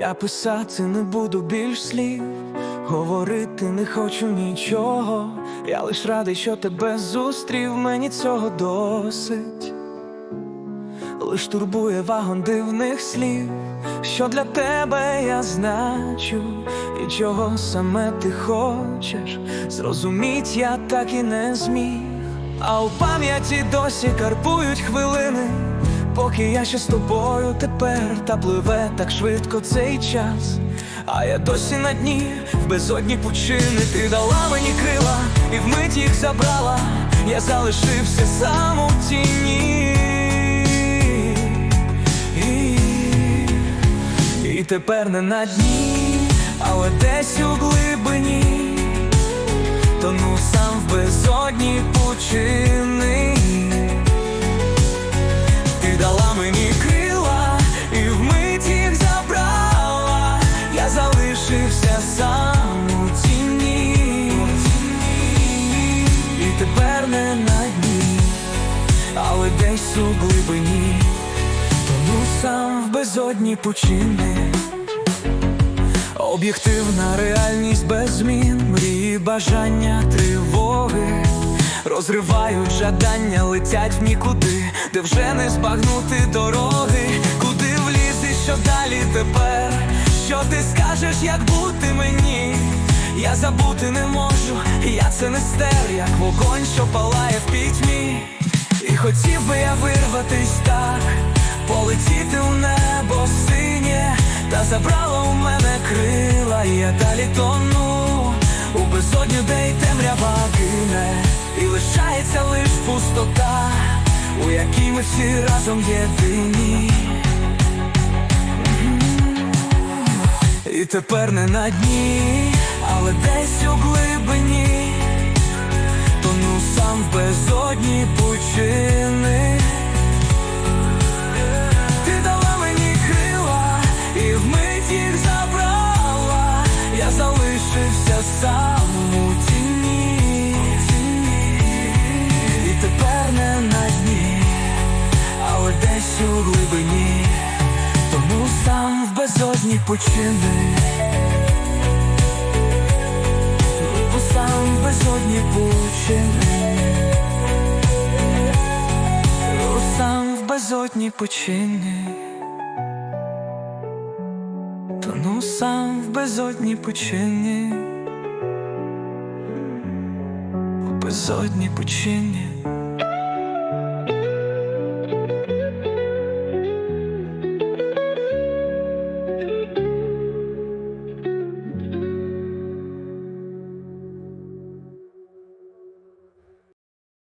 Я писати не буду більш слів, говорити не хочу нічого. Я лиш радий, що тебе зустрів, мені цього досить. Лиш турбує вагон дивних слів, що для тебе я значу, і чого саме ти хочеш, зрозуміть я так і не зміг. А у пам'яті досі карпують хвилини, поки я ще з тобою тепер та пливе так швидко цей час. А я досі на дні, в безодні пучини ти дала мені крила, і вмить їх забрала, я залишився сам у тіні. І, і тепер не на дні, але десь у глибині, тону сам в безодні пучини. І на дні, але десь у глибині. Тону сам в безодні пучини. Об'єктивна реальність без змін Мрії, бажання, тривоги. Розривають жадання, летять в нікуди Де вже не збагнути дороги. Куди влізти, що далі тепер? Що ти скажеш, як бути мені Я забути не можу, я це не стер, як вогонь, що палає в пітьмі. І хотів би я вирватись так, полетіти у небо синє, та забрала у мене крила, і я далі тону. У безодню, де й темрява гине, і лишається лиш пустота, у якій ми всі разом єдині. І тепер не на дні, але десь у глибині Тону сам в безодні пучини. Ти дала мені крила і вмить їх забрала. Я залишився сам у тіні. Тепер не на дні, але десь у глибині Тону сам в безодні пучини пучини Бо сам в безодні почини, Тону сам в безодні почини, У безодні пучини